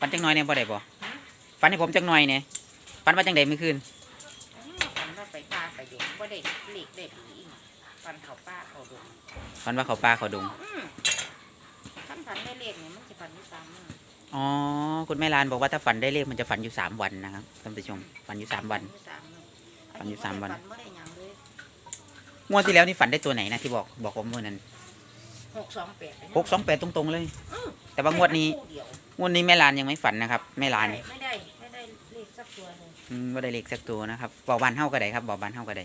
ฝันจังหน่อยเนี่ยบ่ได้บ่ฝันให้ผมจังหน่อยเนี่ยฝันว่าจังใดเมื่อคืนฝันว่าไปปลาไปดงบ่ได้เหล็กได้ผีอีกฝันเขาป้าเขาดงฝันว่าเขาปลาเขาดงอืมฝันฝันได้เลขเนี่ยมันจะฝันอยู่สามมื้ออ๋อคุณแม่ลานบอกว่าถ้าฝันได้เลขมันจะฝันอยู่สามวันนะครับท่านผู้ชมฝันอยู่สามวันฝันอยู่สามมื้อฝันอยู่สามวันฝันบ่ได้หยังเลยงวดที่แล้วนี่ฝันได้ตัวไหนนะที่บอกบอกผมเมื่อนั้น หกสองแปดหกสองแปดตรงๆเลย แต่ว่างวดนี้คู่เดียวงวดนี้แม่ลานยังไม่ฝันนะครับแม่ลานไม่ได้ไม่ได้เลขสักตัวเลยอืมว่าได้เลขสักตัวนะครับบอกบานเท่าก็ได้ครับบอกบานเท่าก็ได้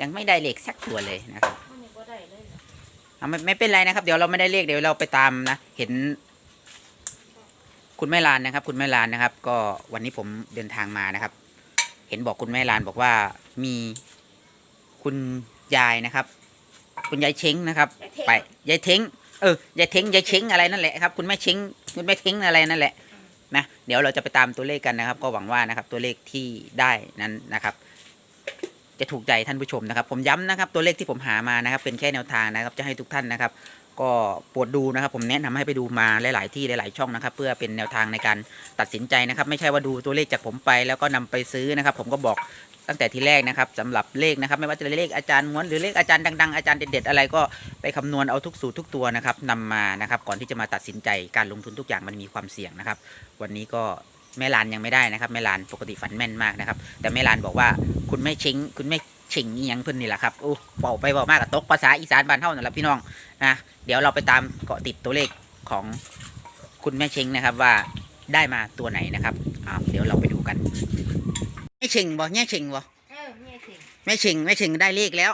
ยังไม่ได้เลขสักตัวเลยนะครับมันนี่บ่ได้เลยเหรอเอาไม่ไม่เป็นไรนะครับ เดี๋ยวเราไม่ได้เลขเดี๋ยวเราไปตามนะ เห็น คุณแม่ลานนะครับ คุณแม่ลานนะครับ ก็วันนี้ผมเดินทางมานะครับ เห็นบอกคุณแม่ลานบอกว่ามีคุณยายนะครับ คุณยายเช้งนะครับแต่เทพไปยายเท้งเออยายเท้งยายเช้งอะไรนั่นแหละครับคุณแม่เช้งคุณแม่เท้งอะไรนั่นแหละนะเดี๋ยวเราจะไปตามตัวเลขกันนะครับ ก็หวังว่านะครับตัวเลขที่ได้นั้นนะครับ จะถูกใจท่านผู้ชมนะครับ ผมย้ำนะครับ ตัวเลขที่ผมหามานะครับ เป็นแค่แนวทางนะครับ จะให้ทุกท่านนะครับ ก็ปรดดูนะครับ ผมแนะนำให้ไปดูมาหลาย ๆ ที่หลาย ๆ ช่องนะครับ เพื่อเป็นแนวทางในการตัดสินใจนะครับ ไม่ใช่ว่าดูตัวเลขจากผมไป แล้วก็นำไปซื้อนะครับ ผมก็บอกตั้งแต่ทีแรกนะครับสำหรับเลขนะครับ ไม่ว่าจะเป็นเลขอาจารย์ม้วนหรือเลขอาจารย์ดัง ๆ อาจารย์เด็ด ๆ อะไรก็ไปคำนวณเอาทุกสูตรทุกตัวนะครับนำมานะครับ ก่อนที่จะมาตัดสินใจการลงทุนทุกอย่างมันมีความเสี่ยงนะครับ วันนี้ก็แม่ลานยังไม่ได้นะครับแม่ลานปกติฝันแม่นมากนะครับ แต่แม่ลานบอกว่าคุณแม่ชิงคุณแม่ เชิงอีหยังเพิ่นนี่แหละครับโอ้เบาไปเบามากกับตกภาษาอีสานบ้านเฮานั่นแหละพี่น้องนะเดี๋ยวเราไปตามเกาะติดตัวเลขของคุณแม่เชิงนะครับว่าได้มาตัวไหนนะครับอ้าวเดี๋ยวเราไปดูกันแม่เชิงบ่แม่เชิงบ่เออเมียเข่งแม่เชิงแม่เชิงได้เลขแล้ว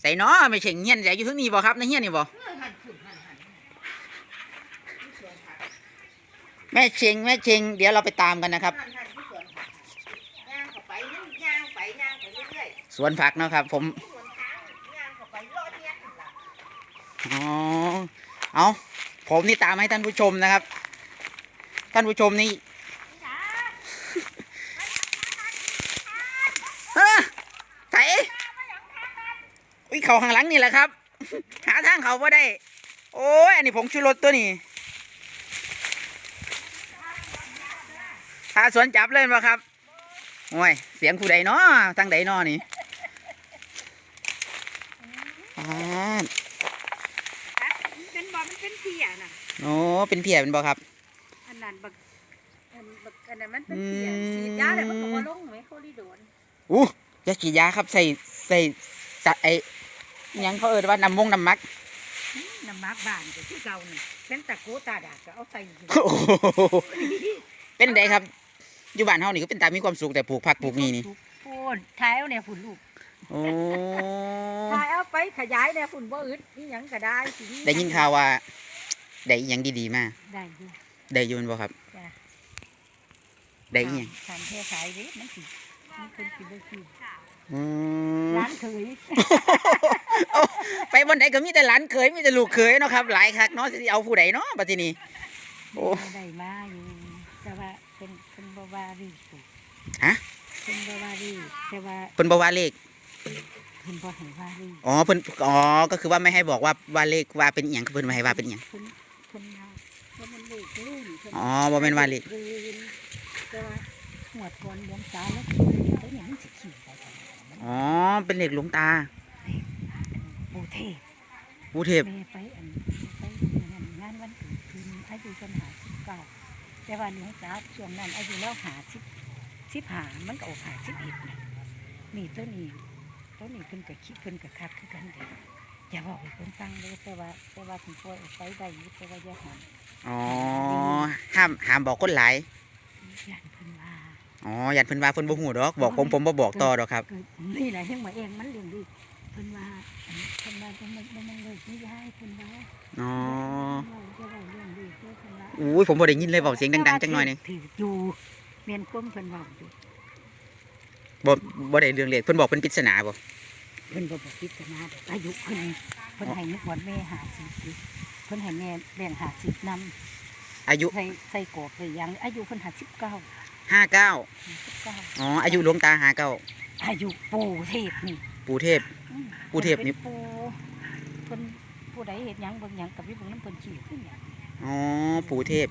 ใส่เนาะแม่เชิงเฮียนใส่อยู่ทั้งนี้บ่ครับในเฮียนนี่บ่เออหันขุนหันหันที่สวนผักแม่เชิงแม่เชิงเดี๋ยวเราไปตามกันนะครับ สวนผักเนาะครับ ผมๆสวนทางย่างเข้าไปรอดเนี่ยนั่นล่ะอ๋อเอาผมนี่ตามให้ท่านผู้ชมนะครับ ท่านผู้ชมนี่ฮะไถอุ้ยเขาข้างหลังนี่แหละครับ หาทางเขาไ่ได้ โอ้ยอันนี้ผงชูรสตัวนี้หาสวนจับเลยมาครับโอ้ย เสียงผู้ใดเนาะทางใดเนาะนี่ อ่าเป็นบ่มันเป็นเพียน่ะโอ้เป็นเพียเป็นบ่ครับอันนั้นบักอันบักอันนั้นมันเป็นเพียอืมฉีดยาแต่มันก็บ่ลงไหมโคลิโดนอู้ยาฉีดยาครับใส่ใส่จะไออิหยังเขาเอ่ยว่าน้ำมงน้ำมักน้ำมักบ้านก็คือเก่านี่เป็นตะโกตาดาก็เอาใส่อยู่โอ้โหเป็นไดครับอยู่บ้านเฮานี่ก็เป็นตามมีความสุขแต่ปลูกผักปลูกนี่นี่พูนท้ายเอาเนี่ยฝุ่นลูก โอ้ท้ายเอาไปขยายเนี่ยฝุ่นบ่อึดนี่หยังก็ได้สิได้ยินข่าวว่าได้อิหยังดีๆมาได้อยู่ได้อยูแม่นบ่ครับจ้ะได้อิหยังทำแค่ขายเด้มันสิมันคนกินได้สิอืมร้านเคยโอ้ไปบนไหนก็มีแต่หลานเขยมีแต่ลูกเขยเนาะครับ หลายคักเนาะสิเอาผู้ใดเนาะบัดทีนี้โอ้ได้มาอยู่แต่ว่าเป็นเป็นบ่ว่ารีปลูกฮะเป็นบ่ว่ารีแต่ว่าเพิ่นบ่ว่าเลข เพิ่นบ่ให้ว่ารีอ๋อเพิ่นอ๋อก็คือว่าไม่ให้บอกว่าว่าเลขว่าเป็นอิหยังคือเพิ่นไม่ให้ว่าเป็นอิหยังเพิ่นเพิ่นว่าเพิ่นมันเลขลื่นเพิ่นอ๋อบ่แม่นว่าเลขลื่นแต่ว่าหัวทวนดวงตาแล้วแล้วเนี่ยมันสิขี่ไปทางไหนมันอ๋อเป็นเลขหลวงตาปูเทพผู้เทพแม่ไปอันไปงานงานวันเกิดคืนอายุเพิ่นหาสิบเก้าแต่ว่าหลวงตาช่วงนั้นอายุแล้วหาสิบสิบหามันก็ออกหาสิบเอ็ดนะนี่ตัวนี้ ตัวนี้เพิ่นก็คิดเพิ่นก็คักคือกันเด้อย่าบอกให้เพิ่นฟังเลยแต่ว่าแต่ว่าถึงปล่อยออกไปได้อยู่แต่ว่าอย่าหันอ๋อห้ามห้ามบอกคนหลายย่านเพิ่นว่าอ๋อยันเพิ่นว่าเพิ่นบ่ฮู้ดอกบอกผมผมบ่บอกต่อดอกครับเกิดนี่แหละเฮงมาเองมันเลี้ยงดีเพิ่นว่าอันเพิ่นว่าเพิ่นมันบ่มันเลยที่ย้ายเพิ่นว่าอ๋อเราจะได้เลี้ยงดีเพิ่นว่าอุ้ยผมบ่ได้ยินเลยเบาเสียงดังๆจังหน่อยหนึงถืออยู่เมียนก้มเพิ่นเว้าอยู่ บ่บ่ได้เรื่องเลขเพิ่นบอกเป็นปริศนาบ่เพิ่นบ่บอกพิจารณาดอกอายุเพิ่นเพิ่นให้นึกวันแม่หาสิบเพิ่นให้แม่แบ่งหาสิบนำอายุใส่ใส่กรอบไปยังอายุเพิ่นหาสิบเก้า59สิบเก้าอ๋ออายุหลวงตา59อายุปู่เทพนี่ปู่เทพ อืมปู่เทพนี่ พิ่ปู่เพิ่นผู้ใดเฮ็ดหยังเบิ่งหยังกับพี่เบิ่งน้ำเพิ่นขี้ขึ้นหยังอ๋อปู่เทพ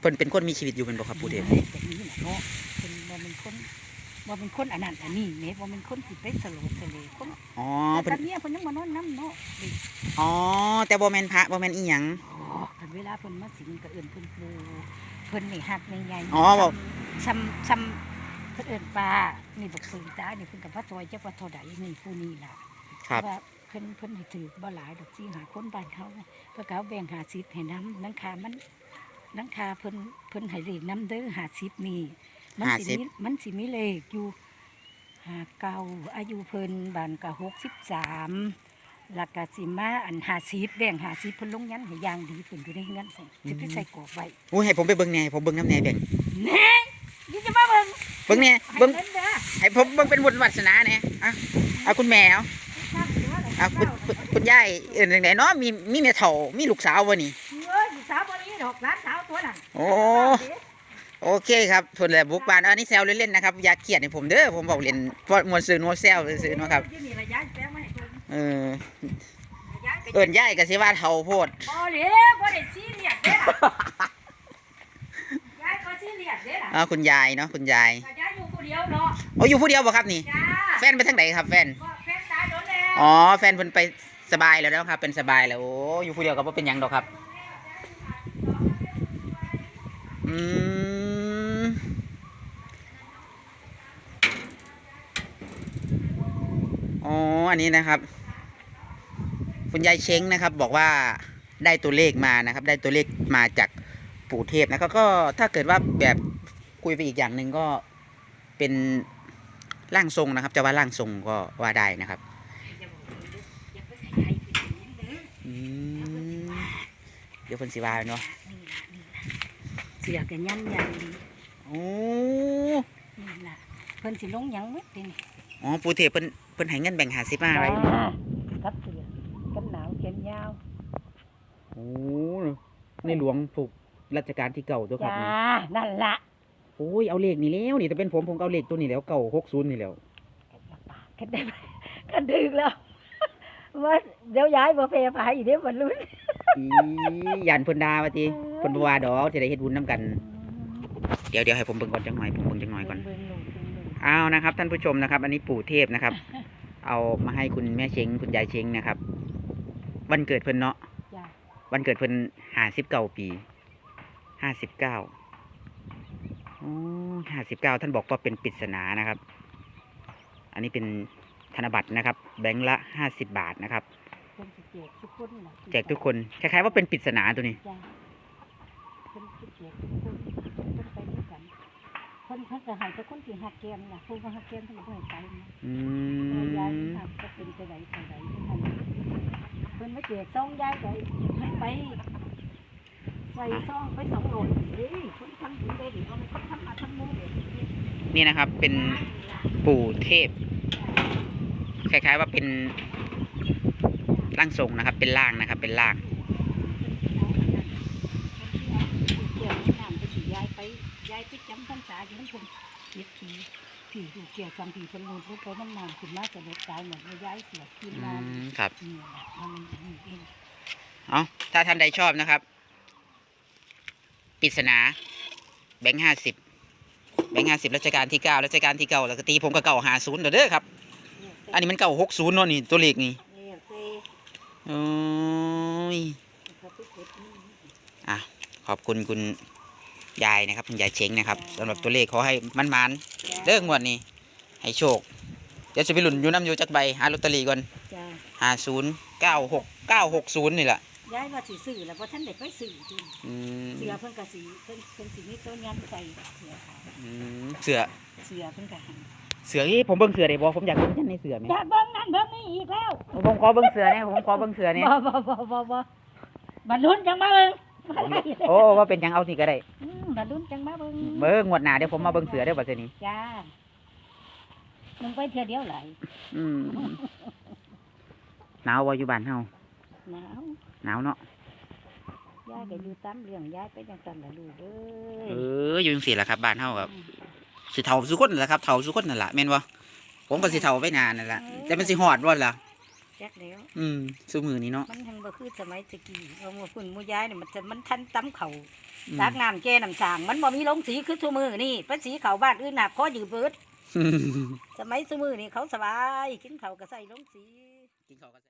เพิ่นเป็นคนมีชีวิตอยู่เป็นบ่ครับปู่เทพแบบนี้แหละเนาะเป็นบ่เป็นคน บ่เป็นคนอันนั้นอันนี้แหม่บ่เป็นคนที่ไปสโลดสเลคนอ๋อแต่เพิ่นตอนเนี้ยเพิ่นยังมานอนน้ำเนาะเด็กอ๋อแต่บ่แม่นพระบ่แม่นอีหยังอ๋อคันเวลาเพิ่นมาสิงก็เอิ้นเพิ่นปูเพิ่นนี่ฮักใหญ่ๆอ๋อบอก ซ้ำซ้ำเพิ่นเอิ้นปลานี่บักปืนตานี่เพิ่นก็พระซอยจักว่าเท่าใดนี่ผู้นี้ล่ะครับ ว่าเพิ่นเพิ่นให้ถือบ่หลายดอกสิหาคนบ้านเขาเพิ่นก็เอาแบ่ง50ให้นํนังคามันนังคาเพิ่นเพิ่นให้เลขนํเด้อ50นี่ มันสิมีมันสิมีเลขอยู่หาเก่าอายุเพิ่นบ้านก็63แล้วก็สิมาอัน50แบ่ง50เพิ่นลงยันให้อย่างดีเพิ่นอยู่ในเงินใส่สิไปใส่กรอบไว้อุ้ยให้ผมไปเบิ่งแหน่ให้ผมเบิ่งน้ำแหน่แบ่งแน่นี่จะมาเบิ่งเบิ่งแหน่ให้เบิ่งเงินเด้อให้ผมเบิ่งเป็นบุญวาสนาแหน่อะเอาคุณแม่เอาครับเดี๋ยวอะไรเอาคุณคุณคุณยายเอิ้นจังไดเนาะมีมีแม่เฒ่ามีลูกสาวบ่นี่ เอ้ยสาวบ่นี้ดอกหลานสาวตัวนั้นโอ้ โอเคครับทนแหละบุกบานอันนี้แซวเล่นๆนะครับอย่าเกลียดให้ผมเด้อผมบอกเล่นเพราะมวนซื้อนัวแซวซื้อๆเนาะครับที่นี่ละย้ายแปลงมาให้เพิ่นเออย้ายก็เอิ้นยายก็สิว่าเฒ่าโพด บ่เหลวบ่ได้ซีเรียสเด้ล่ะย้ายก็ซีเรียสเด้ล่ะอ๋อคุณยายเนาะคุณยายก็ย้ายอยู่ผู้เดียวเนาะโอ้อยู่ผู้เดียวบ่ครับนี่ จ้าแฟนไปทางไหนครับแฟนก็แฟนตายโดนแล้ว อ๋อแฟนเพิ่นไปสบายแล้วเนาะครับ เป็นสบายแล้วโอ้อยู่ผู้เดียวก็บ่เป็นหยังดอกครับ อืม อ๋อ อันนี้นะครับ คุณยายเช้งนะครับ บอกว่าได้ตัวเลขมานะครับ ได้ตัวเลขมาจากปู่เทพนะครับ ก็ถ้าเกิดว่าแบบคุยไปอีกอย่างหนึ่งก็เป็นร่างทรงนะครับ จะว่าร่างทรงก็ว่าได้นะครับอย่าไปขยายไปถึงนั้นเด้ออืมเดี๋ยวเพิ่นสิว่าเนาะนี่ล่ะนี่ล่ะเสียกันยันยันดีโอ้นี่ล่ะเพิ่นสิลงหยังหมดตินี่อ๋อปู่เทพเพิ่น เพิ่นให้เงินแบ่งหาสิมาไว้กับเสือกันหนาวแขนยาวโอ้ในหลวงผูกรัชกาลที่เก่าตัวครับจ้านี่นั่นล่ะโอ้ยเอาเลขนี่แล้วนี่ถ้าเป็นผมผมก็เอาเลขตัวนี้แล้วเก่าหกศูนย์นี่แล้วกันได้กันดึกแล้วว่าเดี๋ยวย้ายบ่เพไปอีเดี๋ยวบ่ลุ้นอียันเพิ่นดาว่าติเพิ่นบ่ว่าดอกสิได้เฮ็ดบุญนํกัน เดี๋ยวเดี๋ยวให้ผมเบิ่งก่อนจังหน่อยผมเบิ่งจังหน่อยก่อน เบิ่งๆลูกเบิ่งๆลูกเอานะครับ ท่านผู้ชมนะครับ อันนี้ปู่เทพนะครับ เอามาให้คุณแม่เชงคุณยายเชงนะครับ วันเกิดเพิ่นเนาะจ้าวันเกิดเพิ่นห้าสิบเก้าปีห้าสิบเก้าโอ้ห้าสิบเก้าท่านบอกว่าเป็นปริศนานะครับ อันนี้เป็นธนบัตรนะครับ แบงค์ละห้าสิบบาทนะครับ เพิ่นสิแจกทุกคนน่ะแจกทุกคนคล้ายๆว่าเป็นปริศนาตัวนี้ จ้าเพิ่นสิแจกทุกคนเพิ่นไปด้วยกัน เพิ่นเพิ่นก็ให้แต่คนที่ฮักแกมน่ะผู้บ่ฮักแกมเพิ่นก็บ่ให้ไปนะอืเออยายมหักก็เป็นไปได้ไปได้เพิ่นให้เพิ่นมาแจกซองยายก็เพิ่นไปใส่ซองไปสองโหลดเฮ้ยเพิ่นทำถึงได้ดิเอามันทำมาทั้งหมู่เด้นี่นะครับ เป็นปู่เทพ คล้ายๆว่าเป็นร่างทรงนะครับ เป็นร่างนะครับ เป็นร่าง เกี่ยวน้ำไปสิยายไป ยายไปจำพรรษาอยู่ทั้งคนเจ็ดปีผีถูกเกี่ยวจำผีเพิ่นโลดลงไปน้ำน้ำขึ้นมาจะลดตายเหมือนว่ายายเสียกินอืน้ำมครับ นี่แหละมันนี่เองเอาถ้าท่านใดชอบนะครับปริศนา แบงค์ห้าสิบแบงค์ห้าสิบรัชกาลที่เก้ารัชกาลที่เก้าแล้วก็ตีผมก็เก่าหาศูนย์เด้อครับ อันนี้มันเก่าหกศูนย์เนาะนี่ตัวเลขนี่นี่เต้โอ้ย เขาไปเก็บนี่ อะขอบคุณคุณ ยายนะครับคุณยายเช้งนะครับสำหรับตัวเลขขอให้มันมันๆเด้องวดนี้ให้โชค เดี๋ยวจะไปหลุนอยู่น้ำอยู่จักใบหาลอตเตอรี่ก่อนจ้าหาศูนย์เก้าหกเก้าหกศูนย์นี่แหละยายว่าสิซื้อแล้วเพราะท่านเด็กไปซื้อจริงอืมเสือเพิ่นก็สิเพิ่นเพิ่นสิมีต้นยันใส่เสือขาวอืมเสือเสือเพิ่นก็ให้เสือที่ผมเบิ่งเสือได้บ่ผมอยากเบิ่งท่านในเสือไหมอย่าเบิ่งนั่นเบิ่งนี่อีกแล้วผมขอเบิ่งเสือเนี่ยผมขอเบิ่งเสือเนี่ยบ่บ่บ่บ่บ่บรรลุนจังมาเบิ่งมาได้เลยโอ้ว่าเป็นหยังเอานี่ก็ได้ อืมบรรลุนจังมาเบิ่งเบิ่งงวดหน้าเดี๋ยวผมมาเบิ่งเสือเด้อบัดนี้จ้ามึงไปเที่ยวเดียวไหลายอืมหนาวบ่อยู่บ้านเฮาหนาวหนาวเนาะยายก็อยู่ตามเรื่องยายไปจังซั่นล่ะลูกเอ้เอยออยู่จังซี่แหละครับบ้านเฮาครับสิเฒ่าสุคนนั่นแหละครับเฒ่าสุคนนั่นล่ะแม่นบ่ผมก็สิเฒ่าไปนานนั่นล่ะแต่มันสิฮอดบ่ล่ะ จักแล้ว อืมสู้มือนี้เนาะมันยังบ่คือสมัยตะกี้เอาหมู่พุ่นหมู่ย้ายนี่มันจะมันทันตำเขาอืมตากน้ำแก่น้ำสางมันบ่มีลงสีคือซุมือนี่ภาษีเขาบ้านอื่นน่ะขอยืมเบิดสมัยซุมือนี่เขาสบายกินเขาวก็ใส่ลงสีกินข้าวกัน